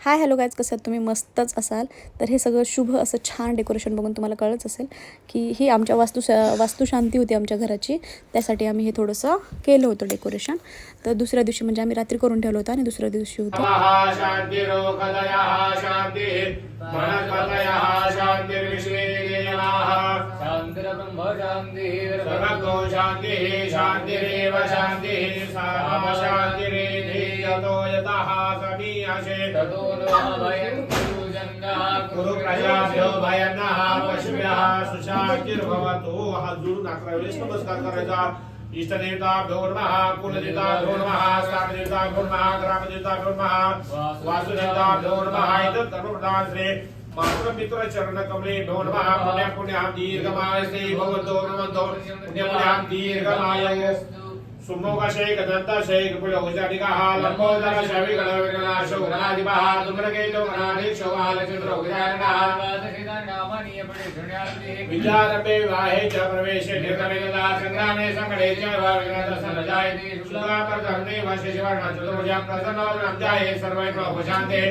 Hi hello guys कसं आहेत? तुम्ही मस्तच असाल. तर हे सगळं शुभ असं छान डेकोरेशन बघून तुम्हाला कळत असेल की ही आमच्या वास्तू वास्तुशांती होती आमच्या घराची. त्यासाठी आम्ही हे थोडंसं केलं होतं डेकोरेशन तर दुसऱ्या दिवशी म्हणजे आम्ही रात्री करून ठेवलं होतं आणि दुसऱ्या दिवशी होतं. यतो यतः समीयसे ततो नो भयं गुरुजन्यः कुरु प्रजाभ्यो भयनः पशुभ्यः सुशान्तिर्भवतु। हात जोडून अकरा वेळेस नमस्कार करायचा। इष्टदेवताभ्यो नमः कुलदेवताभ्यो नमः स्थानदेवताभ्यो नमः ग्रामदेवताभ्यो नमः वासुदेवताभ्यो नमः एतत् कर्मप्रदान श्री मातृ मित्र चरण कमले भ्यो नमः पुण्य पुण्यां दीर्घमायसे भवतो नमन्तो पुण्य पुण्यां दीर्घमाय। सुमोकशेक दत्तशेक पुलोजादिकः लम्बोदर शविगणविगणाशो गणाधिपः तुमरकेतो गणाधीक्षो बालचन्द्रो विचारणः विद्यारम्भे विवाहे च प्रवेशे निर्गमिता संग्रामे सङ्कटे च विघ्नदर्शन जायते शुक्लाकर्धर्णे वशे जाये सर्वै प्रभुशान्ते।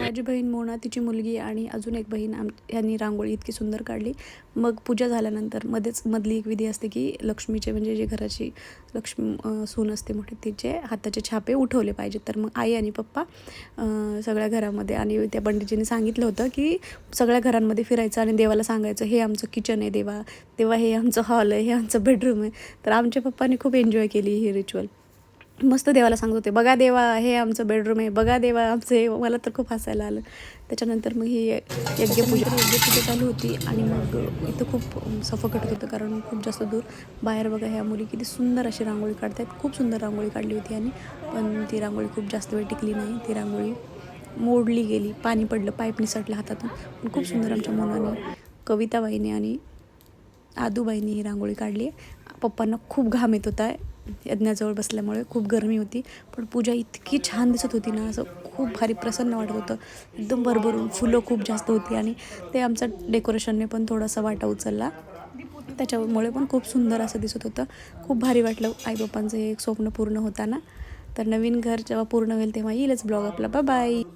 माझी बहीण मोना तिची मुलगी आणि अजून एक बहीण आम यांनी रांगोळी इतकी सुंदर काढली. मग पूजा झाल्यानंतर मध्येच मधली एक विधी असते की लक्ष्मीचे म्हणजे जे घराची लक्ष्मी सून असते मोठे तिचे हाताचे छापे उठवले पाहिजेत. तर मग आई आणि पप्पा सगळ्या घरामध्ये आणि त्या पंडितजींनी सांगितलं होतं की सगळ्या घरांमध्ये फिरायचं आणि देवाला सांगायचं हे आमचं किचन आहे देवा तेव्हा हे आमचं हॉल आहे हे आमचं बेडरूम आहे. तर आमच्या पप्पाने खूप एन्जॉय केली ही रिच्युअल मस्त देवाला सांगत होते बघा देवा हे आमचं बेडरूम आहे बघा देवा आमचं हे. मला तर खूप हसायला आलं. त्याच्यानंतर मग ही यज्ञपूजा यज्ञपूजा चालू होती आणि मग इथं खूप सफोकेट होतं कारण खूप जास्त दूर. बाहेर बघा ह्या मुली किती सुंदर अशी रांगोळी काढतात खूप सुंदर रांगोळी काढली होती आणि पण ती रांगोळी खूप जास्त वेळ टिकली नाही. ती रांगोळी मोडली गेली. पाणी पडलं पाईप निसटलं हातातून. पण खूप सुंदर आमच्या मनाने कविताबाईने आणि आदूबाईंनी ही रांगोळी काढली पप्पांना खूप घाम येत होता. यज्ञाजवळ बसल्यामुळे खूप गरमी होती. पण पूजा इतकी छान दिसत होती ना असं खूप भारी प्रसन्न वाटत होतं. एकदम भरभरून फुलं खूप जास्त होती आणि ते आमचं डेकोरेशनने पण थोडासा वाटा उचलला. त्याच्यामुळे पण खूप सुंदर असं दिसत होतं. खूप भारी वाटलं आईबापांचं हे एक स्वप्न पूर्ण होताना. तर नवीन घर जेव्हा पूर्ण होईल तेव्हा येईलच ब्लॉग आपला. बाय